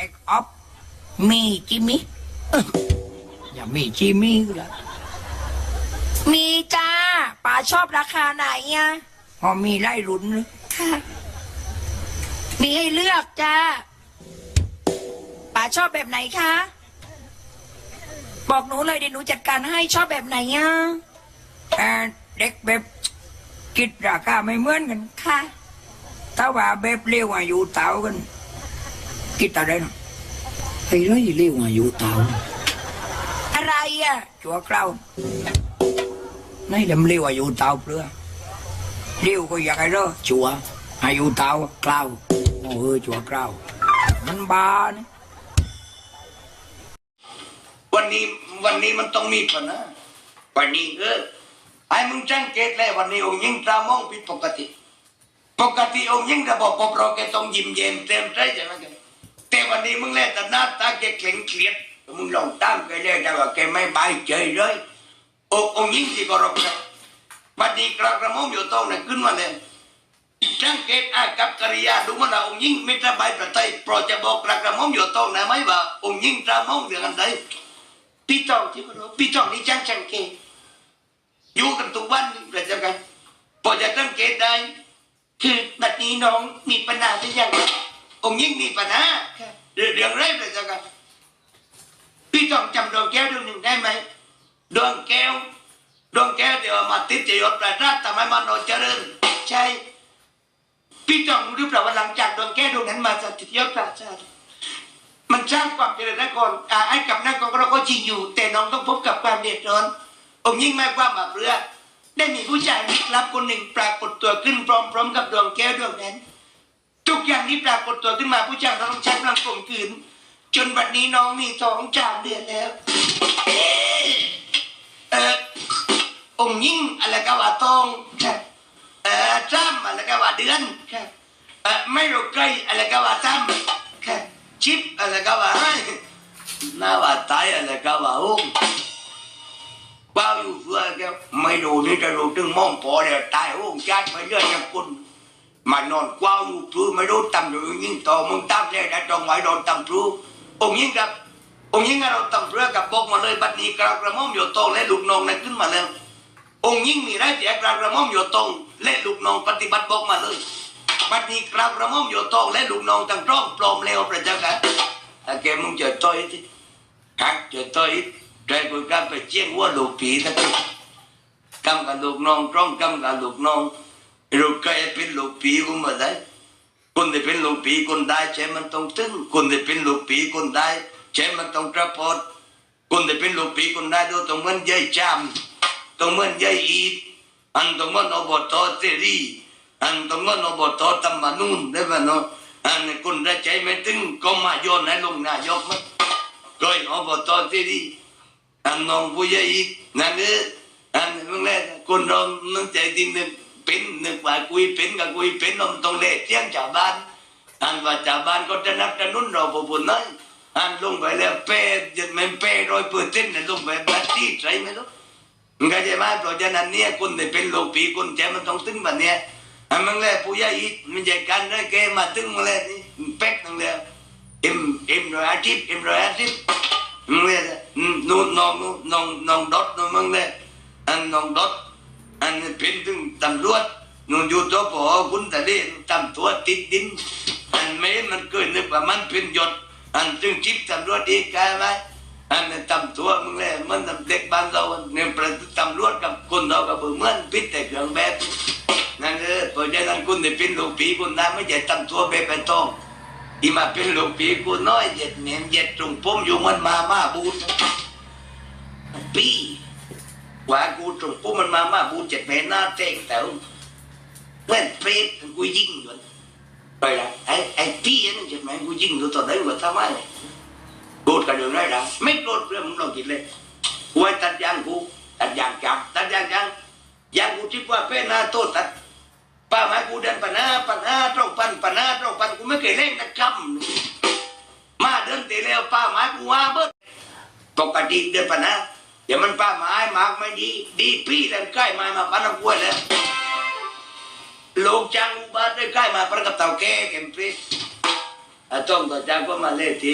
ด็กออฟมีจิมมี่เอ้ออย่ามีจิมมี่ก็แล้วมีจ้าป๋าชอบราคาไหนอะพอมีไล่รุนเลยค่ะ มีให้เลือกจ้าป๋าชอบแบบไหนคะ บอกหนูเลยเดี๋ยวหนูจัดการให้ชอบแบบไหนอะเอ่อเด็กแบบคิดราคาไม่เหมือนกันค่ะ ถ้าว่าแบบเร็วอายุเต่ากัน คิดอะไรนะไอ้ไรเร็วอายุเต่าอะไรอะจัวเกลาในลำเร็วอายุเต่าเปลือเร็วก็อยากไอ้เรอจัวอายุเต่าเกลาโอ้เออจัวเกลามันบานะวันนี้วันนี้มันต้องมีปัญหาวันนี้เออไอ้มึงจังเกตเลยวันนี้องค์ยิ่งตามองผิดปกติ ปกติองค์ยิ่งระบบปกครองแกต้องยิ้มเย็นเต็มใจใช่ไหมแกแต่ วันนี้มึงเล่นแต่หน้าตาแกเข่งเครียดมึงลองตามแกเลยแต่ว่าแกไม่บายใจเลยโองค์องยิ่งที่เคารพครับวันนี้กระกระม่อมอยู่ตรงนั้นขึ้นมาเลยสังเกตอากับกิริยาดูมันว่าองยิ่งไม่สบายประทัยโปรดจะบอกกระกระม่อมอยู่ตรงนั้นไหมว่าองยิ่งตามองเรื่องอะไรพี่จองที่เคารพพี่จองนี่จ้างสังเกตอยู่กันทุกวันเกิดจากกันพอจะสังเกตได้คือบัดนี้น้องมีปัญหาหรือยังองยิ่งมีปัญหา เรื่องเร่งไรเกิดจากกันพี่จองจำดวงแก้วดวงหนึ่งได้ไหมดวงแก้วดวงแก้วเดี๋ยวมาติดจะยศประราชทำให้มันโนเจริญใช่พี่จองรู้เปล่าว่าหลังจากดวงแก้วดวงนั้นมาสถิตยศประราชามันสร้างความเจริญนครอ่าไอ้กับนครเราก็จริงอยู่ แต่น้องต้องพบกับความเดือดร้อนองยิ่งแม่ความมาเรือได้มีผู้ชายลึกลับคนหนึ่งปรากฏตัวขึ้นพร้อมๆ กับดวงแก้วดวงนั้น กอย่างนี้ปรากฏตัวขึ้นมาผู้ชายเราต้องใช้พลังข่มขืน จนบัดนี้น้องมีท้องจามเดือนแล้วเออองยิ่งอะไรก็ว่าทองครับเออจ้ำอะไรก็ว่าเดือนครับเออไม่รู้ใกล้อะไรก็ว่าจ้ำครับชิปอะไรก็ว่าให้น้าว่าตายอะไรก็ว่าอุ้มบ้าอยู่เพื่อแกไม่รู้นี่จะรู้ถึงมองพอเดี๋ยวตายอุ้มจัดไปเรื่อยจากคุณ มานอนกว้าวอยู่คือไม่รู้ตำอยู่ยิ่งโตมึงตั้งเลยนะจงไว้โดนตำทรูองค์ยิ่งครับองค์ยิ่งเราตำเรือกับบอกมาเลยบัดนี้กระกระม่อมอยู่ตรงและลูกน้องนั้นขึ้นมาแล้วองค์ยิ่งมีไรเสียกระกระม่อมอยู่ตรงและลูกน้องปฏิบัติบอกมาเลยบัดนี้กระกระม่อมอยู่ตรงและลูกน้องทั้งร้องปลอมเลวประจักษ์กันถ้าแกมึงจอต่อยที่ฮักจอต่อยใจกูกำไปเจียงวัวลูกผีตะกี้กำกับลูกน้องร้องกำกับลูกน้อง ลูกเคยเป็นลูกผีกูมาได้ คนที่เป็นลูกผีคนได้ใช่มันต้องตึงคนที่เป็นลูกผีคนได้ใช่มันต้องกระพดคนที่เป็นลูกผีคนได้ดูต้องเหมือนยายจามต้องเหมือนยายอีดอันต้องเหมือนอบตเสรีอันต้องเหมือนอบตตำมานุนได้ไหมเนาะอันคนได้ใจไม่ตึงก็มาโยนให้ลงนายกมั้งก็อบตเสรีอันน้องผู้ใหญ่อีกนั่นเอออันนี้มึงแรกคนเรานึกใจจริงนึก เป็นนึกว่าคุยเป็นกับคุยเป็นเราต้องเล่เสียงชาวบ้านอันว่าชาวบ้านก็จะนับจะนุ่นเราพอปุ่นน้อยอันลงไปแล้วเป้ยัดไม่เป้ร้อยเปอร์เซ็นต์เนี่ยลงไปบัตรที่ใช่ไหมลูกมึงเข้าใจไหมเพราะฉะนั้นเนี่ยคนที่เป็นโลกผีคนใจมันต้องตึงแบบเนี้ยอันมึงแลผู้ใหญ่มันใจกันได้แกมาตึงมาแล้วนี่เป๊กนั่งแล้วเอ็มเอ็มร้อยอาทิตย์เอ็มร้อยอาทิตย์มึงเลยนู่นน้องนู่นน้องน้องดอทนู่นมึงเลยอันน้องดอท อันเป็นถึงตำรวจนู่นอยู่ตัวพอคุณแต่เล่ตำตัวติดดิน อันไม่มันเกิดนึกว่ามันเป็นหยศอันจึงจิบตำรวจอีกายไหมอันตำตัวมึงเลยมันเด็กบ้านเราเนี่ยประตำรวจกับคนเรากับเหมือนพิษแต่เครื่องแบบนั่นเออเพราะฉะนั้นคุณได้เป็นลูกผีคุณนะไม่ใช่ตำตัวแบบเป็นต้องที่มาเป็นลูกผีกูน้อยเย็ดเหนียมเย็ดตรงผมอยู่มันมามาบูดปี ว่ากูตรงผมมันมามาบูเจ็ดแม่หน้าเต้งแต่เมื่อเปรตกูยิงอยู่ rồi là ai ai tí ấy chứ mày กูยิงดูตอนไหนว่าทำไมโกรธกันเรื่องไรละไม่โกรธเรื่องมึงลองคิดเลยกูให้ตัดยางกูตัดยางจับตัดยางจังยางกูคิดว่าเป็นหน้าโตตัดป้าไม้กูเดินปัญหาปัญหาตรงปันปัญหาตรงปันกูไม่เคยเล่นนะคำมาเดินตีแล้วป้าไม้กูว่าเบิดปกติเดินปัญหา ดี๋ยวมันป้าไม้มากไม่ดี ดีพี่ดันใกล้มามาปานักวยแล้วโลกจางบาดได้ใกล้มาประกับเต่าแก่เข็มพิสอะต้องต่อจังก็มาเล่ที